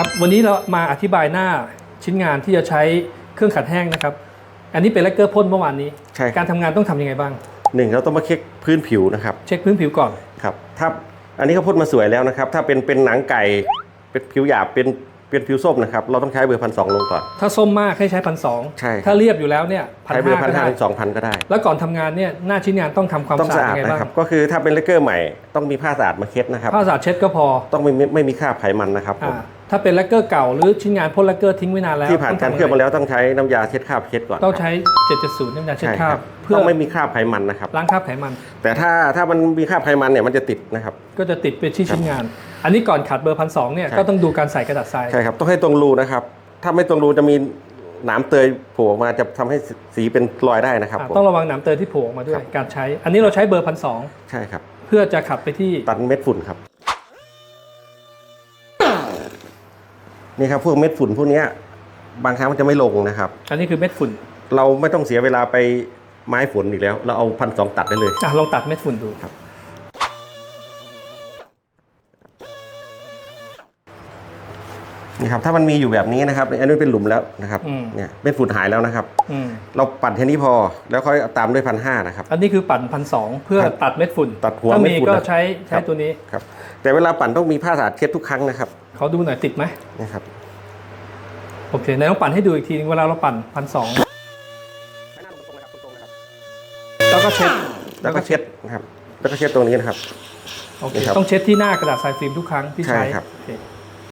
ครับวันนี้เรามาอธิบายหน้าชิ้นงานที่จะใช้เครื่องขัดแห้งนะครับ อันนี้เป็นแลกเกอร์พ่นเมื่อวานนี้ ใช่ครับ การทำงานต้องทำยังไงบ้าง หนึ่งเราต้องมาเช็คพื้นผิวนะครับเช็คพื้นผิวก่อน ครับถ้าอันนี้เขาพ่นมาสวยแล้วนะครับ ถ้าเป็นเป็นหนังไก่เป็นผิวหยาบเป็น เป็นผิวส้มนะครับ เราต้องใช้เบอร์พันสองลงก่อน ถ้าส้มมากให้ใช้พันสองใช่ครับ ถ้าเรียบอยู่แล้วเนี่ยพันใช้เบอห้าร์พันก็ห้าได้ถึงสองพันก็ได้ แล้วก่อนทำงานเนี่ยหน้าชิ้นงานต้องทำความต้องสะสะอาดอาดยังไงนะบ้างครับก็คือถ้าเป็นเลกเกอร์ใหม่ต้องมีผ้าสะอาดมาเช็ดนะครับ ผ้าสะอาดเช็ดก็พอต้องไม่ไม่ไม่มีคราบไขมันนะครับผมอ่าถ้าเป็นแลกเกอร์เก่าหรือชิ้นงานพ่นแลกเกอร์ทิ้งไว้นานแล้วที่ผ่านการเคลือบมาแล้วต้องใช้น้ำยาเช็ดคราบเช็ดก่อนต้องใช้770น้ำยาเช็ดใช่คราครับบเพื่อต้องไม่มีคราบไขมันนะครับ ล้างคราบไขมัน แต่ถ้าถ้ามันมีคราบไขมันเนี่ยมันจะติดนะครับ ก็จะติดไปที่ชิ้นงาน อันนี้ก่อนขัดเบอร์พันสองเนี่ยใช่ก็ต้องดูการใส่กระดาษทรายใช่ครับต้องให้ตรงรูนะครับ ถ้าไม่ตรงรูจะมีหนามเตยโผล่ออกมาจะทำให้สีเป็นรอยได้นะครับอ่าผมต้องระวังหนามเตยที่โผล่ออกมาด้วคยรับการใช้ อันนี้เราใช้เบอร์พันสองใช่ครับ เพื่อจะขัดไปที่ตัดเม็ดฝุ่นครับ นี่ครับพวกเม็ดฝุ่นพวกเนี้ยบางครั้งมันจะไม่ลงนะครับ อันนี้คือเม็ดฝุ่น เราไม่ต้องเสียเวลาไปไม้ฝนอีกแล้ว เราเอาพันสองตัดได้เลยอะลองตัดเม็ดฝุ่นดูครับ นี่ครับถ้ามันมีอยู่แบบนี้นะครับอันนี้เป็นหลุมแล้วนะครับอืม เนี่ยเม็ดฝุ่นหายแล้วนะครับ อืมเราปั่นแค่นี้พอแล้วค่อยตามด้วยพันห้านะครับ อันนี้คือปั่นพันสองเพื่อครับตัดเม็ดฝุ่นตัดหัวถ้าเม็ดมีฝุ่นก็นะใช้ใช้ครับ ตัวนี้ครับแต่เวลาปั่นต้องมีผ้าสะอาดเช็ดทุกครั้งนะครับขอดูหน่อยติดไหมนะครับโอเคไหนลองปั่นให้ดูอีกทีนึงเวลาเราปั่นพันสองแล้วก็เช็ดแล้วก็เช็ดนะครับแล้วก็เช็ดตรงนี้นะครับ โอเคนี่ครับต้องเช็ดที่หน้ากระดาษทรายฟิล์มทุกครั้งที่ใช้ใช่ครับ โอเค